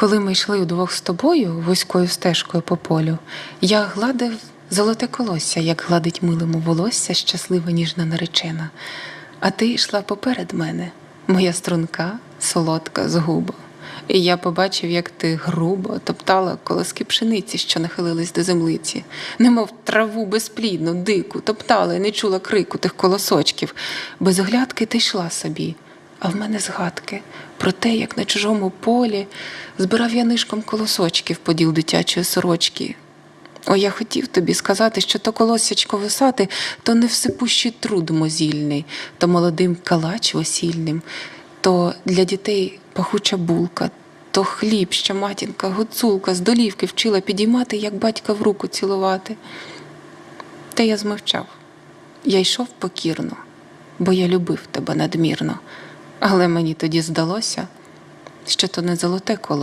Коли ми йшли удвох з тобою вузькою стежкою по полю, я гладив золоте колосся, як гладить милому волосся щаслива ніжна наречена. А ти йшла поперед мене, моя струнка, солодка згуба. І я побачив, як ти грубо топтала колоски пшениці, що нахилились до землиці, немов траву безплідну, дику, топтала і не чула крику тих колосочків. Без оглядки ти йшла собі, а в мене згадки про те, як на чужому полі збирав я нишком колосочків поділ дитячої сорочки. О, я хотів тобі сказати, що то колосячко висати, то не всепущий труд мозільний, то молодим калач весільним, то для дітей пахуча булка, то хліб, що матінка гуцулка з долівки вчила підіймати, як батька в руку цілувати. Та я змовчав. Я йшов покірно, бо я любив тебе надмірно. Але мені тоді здалося, що то не золоте коло.